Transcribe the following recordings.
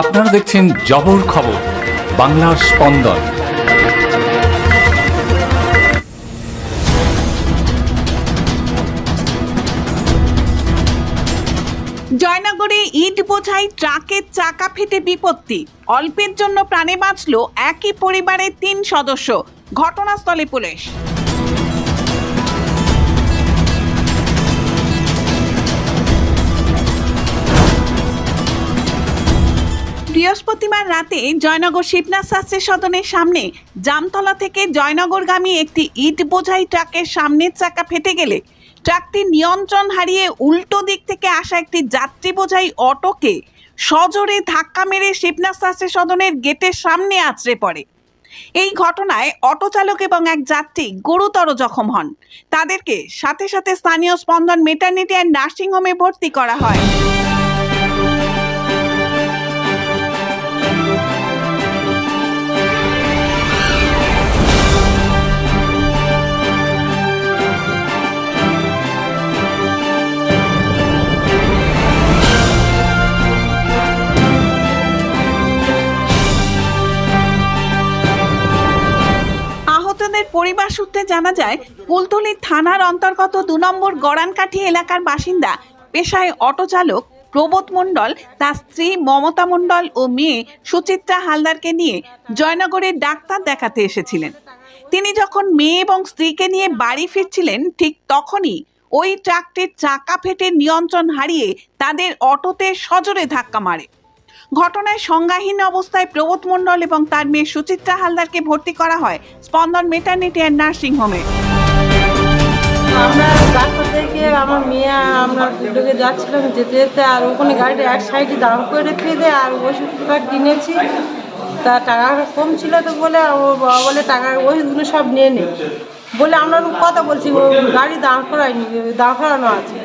আপনারা দেখছেন জবর খবর, বাংলার স্পন্দন। জয়নগরে ইট বোঝাই ট্রাকের চাকা ফেটে বিপত্তি। অল্পের জন্য প্রাণে বাঁচল একই পরিবারের তিন সদস্য। ঘটনাস্থলে পুলিশ। বৃহস্পতিবার রাতে জয়নগর শিবনাথ শাস্ত্রী সদনের সামনে জামতলা থেকে জয়নগরগামী একটি ইট বোঝাই ট্রাকের সামনের চাকা ফেটে গেলে ট্রাকটি নিয়ন্ত্রণ হারিয়ে উল্টো দিক থেকে আসা একটি যাত্রী বোঝাই অটোকে সজোরে ধাক্কা মেরে শিবনাথ শাস্ত্রী সদনের গেটের সামনে আছড়ে পড়ে। এই ঘটনায় অটো চালক এবং এক যাত্রী গুরুতর জখম হন। তাদেরকে সাথে সাথে স্থানীয় স্পন্দন মেটার্নিটি অ্যান্ড নার্সিংহোমে ভর্তি করা হয়। পরিবার সূত্রে জানা যায় কুলতলি থানার অন্তর্গত দু নম্বর গড়ানকাঠি এলাকার বাসিন্দা, পেশায় অটো চালক প্রবোধ মণ্ডল, তার স্ত্রী মমতা মণ্ডল ও মেয়ে সুচিত্রা হালদারকে নিয়ে জয়নগরের ডাক্তার দেখাতে এসেছিলেন। তিনি যখন মেয়ে এবং স্ত্রীকে নিয়ে বাড়ি ফিরছিলেন, ঠিক তখনই ওই ট্রাকটির চাকা ফেটে নিয়ন্ত্রণ হারিয়ে তাদের অটোতে সজোরে ধাক্কা মারে। ঘটনায় সংজ্ঞাহীন অবস্থায় প্রবোধ মণ্ডল এবং তার মেয়ে সুচিত্রা হালদারকে ভর্তি করা হয় স্পন্দন মেটার্নিটি অ্যান্ড নার্সিং হোমে আমরা ডাক্তার থেকে আমার মেয়ে, আমরা দুটোকে যাচ্ছিলাম যেতে যেতে আর ওখানে গাড়িটা এক সাইডে দাঁড় করে রেখে দেয় আর ওষুধটা কিনেছি। তা টাকা কম ছিল তো বলে বাবা বলে টাকার ওষুধগুলো সব নিয়ে নে। বলে আমরা কথা বলছি ও গাড়ি দাঁড় করায়নি দাঁড় করানো আছে।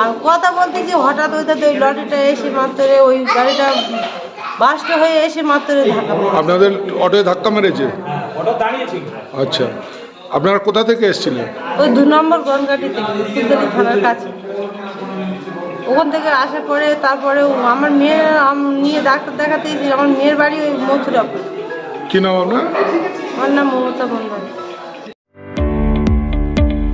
আর কথা বলতে যে হঠাৎ ওইটা ওই লরিটা এসে মাত্র ওই গাড়িটা বাস্ট হয়ে এসে মাত্র ধাক্কা আপনাদের অটোয় ধাক্কা মেরেছে? আচ্ছা। আপনারা কোথা থেকে এসেছিলেন ওই দু নম্বর গনঘাটি থেকে ফুলতলি থানার কাছে। ওখান থেকে আসার পরে তারপরে আমার মেয়ে নিয়ে ডাক্তার দেখাতে আমার মেয়ের বাড়ি ওই মথুরাপুর। কি নাম আপনার? আমার নাম Mamata Mondal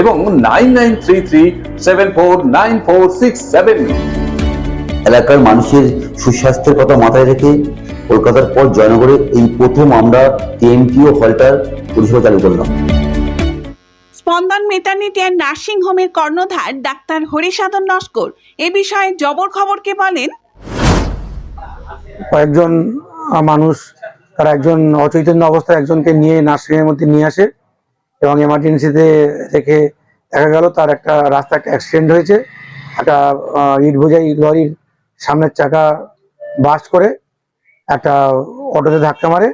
এবং nine nine three three seven four nine four six seven. এলাকার মানুষের সুস্বাস্থ্যের কথা মাথায় রেখে কলকাতার পর জয়নগরে এই প্রথম আমরা কেএমটিও হলটার পরিষেবা চালু করলাম। স্পন্দন মেটার্নিটি অ্যান্ড নার্সিং হোমের কর্ণধার ডাক্তার হরিসাধন নস্কর এ বিষয়ে জবর খবরকে বলেন কয়েকজন আহ, মানুষ তারা একজন অচৈতন্য অবস্থায় একজনকে নিয়ে নার্সিংয়ের মধ্যে নিয়ে আসে। এবং এমার্জেন্সিতে রেখে দেখা গেল তার একটা রাস্তা একটা অ্যাক্সিডেন্ট হয়েছে। একটা ইট বোঝাই লরির সামনের চাকা বাস্ট করে একটা অটোতে ধাক্কা মারে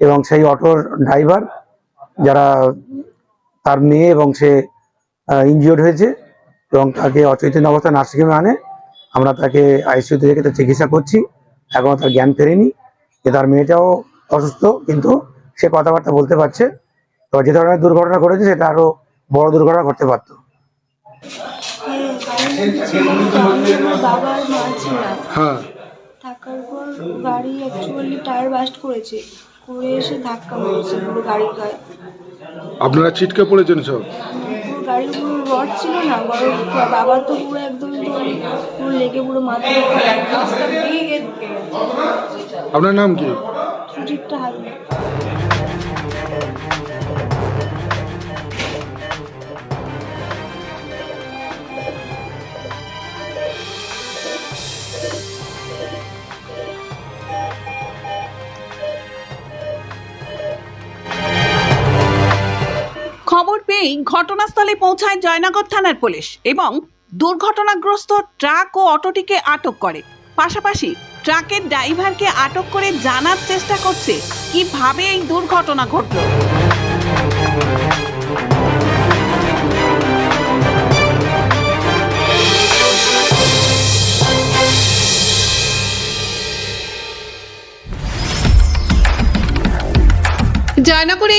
এবং সেই অটোর ড্রাইভার যারা তার মেয়ে এবং সে ইনজিওর্ড হয়েছে এবং তাকে অচৈতন্য অবস্থায় নার্সিংহোমে আনে। আমরা তাকে আইসিইউতে রেখে তার চিকিৎসা করছি। এখনও তার জ্ঞান ফেরেনি। যে তার মেয়েটাও অসুস্থ, কিন্তু সে কথাবার্তা বলতে পারছে। তো যে ধরনের দুর্ঘটনা ঘটেছে সেটা আরও বড় দুর্ঘটনা ঘটতে পারতো। হ্যাঁ। থাকার পর গাড়ি অ্যাকচুয়ালি টায়ার বাস্ট করেছে করে এসে ধাক্কা মেরেছে পুরো গাড়ির গায়ে আপনারা ছিটকে পড়েছেন সব? পুরো গাড়ির পুরো রড ছিল না বড় বাবা তো পুরো একদম পুরো লেগে পুরো মাথা রাস্তা দিয়ে গেছে আপনার নাম কি? পেয়েই ঘটনাস্থলে পৌঁছায় জয়নগর থানার পুলিশ এবং দুর্ঘটনাগ্রস্ত ট্রাক ও অটোটিকে আটক করে। পাশাপাশি ট্রাকের ড্রাইভারকে আটক করে জানার চেষ্টা করছে, কীভাবে এই দুর্ঘটনা ঘটলো।